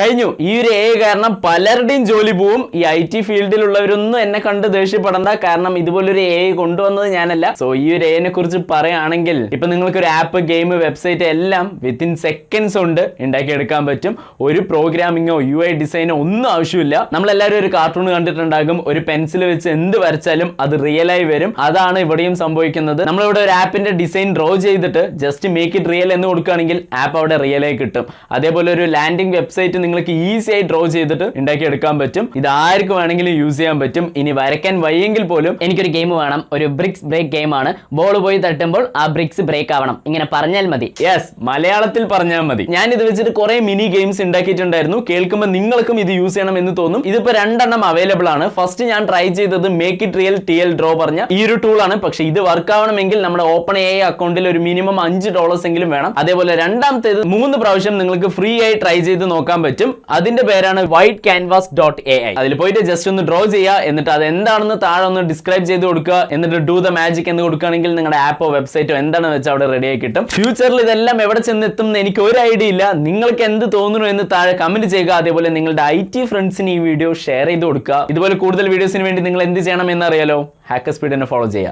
കഴിഞ്ഞു. ഈ ഒരു എ കാരണം പലരുടെയും ജോലി പോവും. ഈ ഐ ടി ഫീൽഡിലുള്ളവരൊന്നും എന്നെ കണ്ട് ദേഷ്യപ്പെടണ്ട. കാരണം ഇതുപോലൊരു എ കൊണ്ടുവന്നത് ഞാനല്ല. സോ ഈ ഒരു എനെ കുറിച്ച് പറയുകയാണെങ്കിൽ ഇപ്പൊ നിങ്ങൾക്ക് ഒരു ആപ്പ് ഗെയിം വെബ്സൈറ്റ് എല്ലാം വിത്തിൻ സെക്കൻഡ്സ് ഉണ്ട് ഉണ്ടാക്കിയെടുക്കാൻ പറ്റും. ഒരു പ്രോഗ്രാമിങ്ങോ യു ഐ ഡിസൈനോ ഒന്നും ആവശ്യമില്ല. നമ്മളെല്ലാവരും ഒരു കാർട്ടൂൺ കണ്ടിട്ടുണ്ടാകും. ഒരു പെൻസിൽ വെച്ച് എന്ത് വരച്ചാലും അത് റിയലായി വരും. അതാണ് ഇവിടെയും സംഭവിക്കുന്നത്. നമ്മളിവിടെ ഒരു ആപ്പിന്റെ ഡിസൈൻ ഡ്രോ ചെയ്തിട്ട് ജസ്റ്റ് മേക്ക് ഇറ്റ് റിയൽ എന്ന് കൊടുക്കുകയാണെങ്കിൽ ആപ്പ് അവിടെ റിയലായി കിട്ടും. അതേപോലെ ഒരു ലാൻഡിംഗ് വെബ്സൈറ്റ് നിങ്ങൾക്ക് ഈസി ആയി ഡ്രോ ചെയ്തിട്ട് ഉണ്ടാക്കി എടുക്കാൻ പറ്റും. ഇത് ആർക്ക് വേണമെങ്കിലും യൂസ് ചെയ്യാൻ പറ്റും. ഇനി വരയ്ക്കാൻ വയ്യെങ്കിൽ പോലും എനിക്കൊരു ഗെയിം വേണം. ഒരു ബ്രിക്സ് ബ്രേക്ക് ഗെയിമാണ് ബോൾ പോയി തട്ടുമ്പോൾ ആ ബ്രിക്സ് ബ്രേക്ക് ആവണം. ഇങ്ങനെ പറഞ്ഞാൽ മതി. യെസ് മലയാളത്തിൽ പറഞ്ഞാൽ മതി. ഞാൻ ഇത് വെച്ചിട്ട് കുറെ മിനി ഗെയിംസ് ഉണ്ടാക്കിയിട്ടുണ്ടായിരുന്നു. കേൾക്കുമ്പോൾ നിങ്ങൾക്കും ഇത് യൂസ് ചെയ്യണം എന്ന് തോന്നും. ഇതിപ്പോ രണ്ടെണ്ണം അവൈലബിൾ ആണ്. ഫസ്റ്റ് ഞാൻ ട്രൈ ചെയ്തത് make it real T L draw പറഞ്ഞ ഈ ഒരു ടൂൾ ആണ്. പക്ഷെ ഇത് വർക്ക് ആവണമെങ്കിൽ നമ്മുടെ ഓപ്പൺ എ അക്കൗണ്ടിൽ ഒരു മിനിമം അഞ്ച് ഡോളേഴ്സ് എങ്കിലും വേണം. അതേപോലെ രണ്ടാമത്തേത് മൂന്ന് പ്രാവശ്യം നിങ്ങൾക്ക് ഫ്രീ ആയി ട്രൈ ചെയ്ത് നോക്കാൻ പറ്റും. അതിന്റെ പേരാണ് white canvas dot A I അതിൽ പോയിട്ട് ജസ്റ്റ് ഒന്ന് ഡ്രോ ചെയ്യുക എന്നിട്ട് അത് എന്താണെന്ന് താഴെ ഒന്ന് ഡിസ്ക്രൈബ് ചെയ്ത് കൊടുക്കുക. എന്നിട്ട് ഡു ദ മാജിക് എന്ന് കൊടുക്കുകയാണെങ്കിൽ നിങ്ങളുടെ ആപ്പോ വെബ്സൈറ്റോ എന്താണെന്ന് വെച്ചാൽ അവിടെ റെഡി ആയി കിട്ടും. ഫ്യൂച്ചറിൽ ഇതെല്ലാം എവിടെ ചെന്നെത്തും എന്ന് എനിക്ക് ഒരു ഐഡിയ ഇല്ല. നിങ്ങൾക്ക് എന്ത് തോന്നുന്നു എന്ന് താഴെ കമന്റ് ചെയ്യുക. അതേപോലെ നിങ്ങളുടെ ഐ ടി ഫ്രണ്ട്സിന് ഈ വീഡിയോ ഷെയർ ചെയ്ത് കൊടുക്കുക. ഇതുപോലെ കൂടുതൽ വീഡിയോസിന് വേണ്ടി നിങ്ങൾ എന്ത് ചെയ്യണം എന്നറിയാലോ ഹാക്കർ സ്പീഡിനെ ഫോളോ ചെയ്യുക